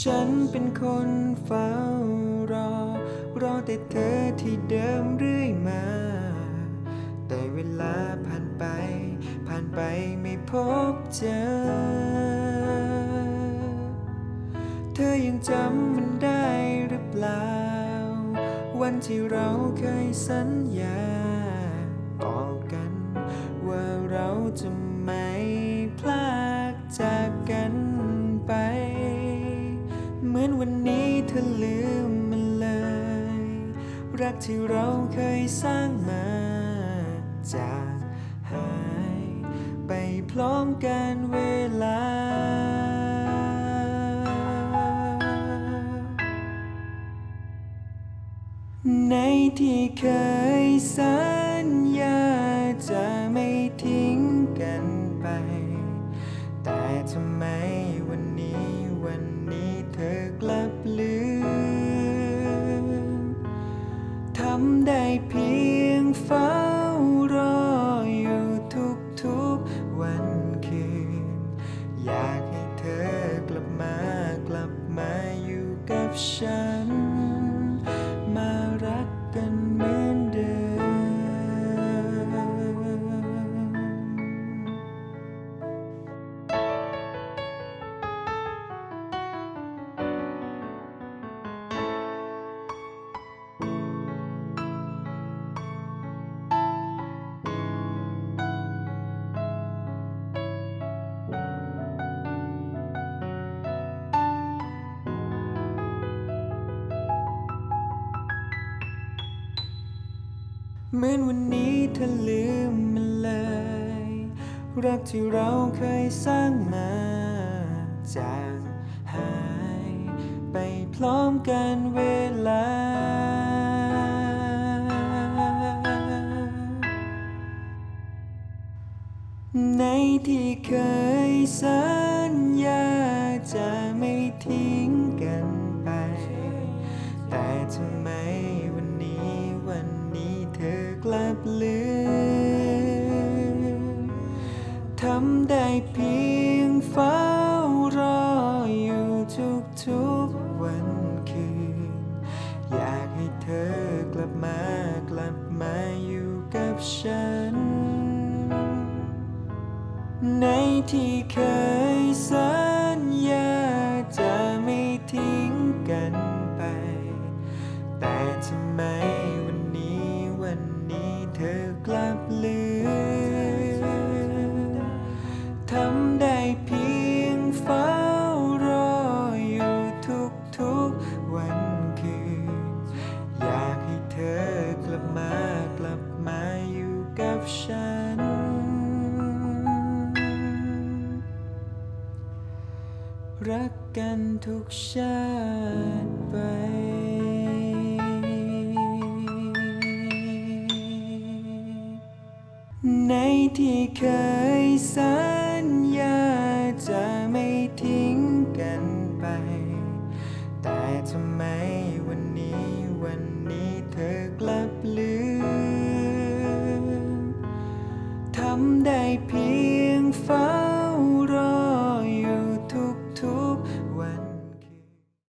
ฉันเป็นคนเฝ้ารอ รอแต่เธอที่เดิมเรื่อยมา แต่เวลาผ่านไป ผ่านไปไม่พบเจอ เธอยังจำมัน วันที่เราเคยสัญญา ต่อกันว่าเราจะไม่พลากจากกันไป เหมือนวันนี้เธอลืมมันเลย รักที่เราเคยสร้างมาจากหาย ไปพร้อมกันเวลา ในที่เคยสัญญาจะไม่ทิ้งกันไป แต่ทำไมวันนี้วันนี้เธอกลับลืม ทำได้เพียงฝัน เหมือนวันนี้เธอลืมมันเลย รักที่เราเคยสร้างมาจางหาย ไปพร้อมกันเวลา ในที่เคยสัญญาจะไม่ทิ้ง กลับลืมทำได้เพียงเฝ้ารออยู่ทุกๆวันคืน อยากให้เธอกลับมากลับมาอยู่กับฉัน ในที่เคยสั กลับลืมทำได้เพียงเฝ้ารออยู่ทุกๆวันคืน อยากให้เธอกลับมากลับมาอยู่กับฉัน รักกันทุกชาติ ในที่เคยสัญญาจะไม่ทิ้งกันไป แต่ทำไมวันนี้วันนี้เธอกลับลืม ทำได้เพียงฝัน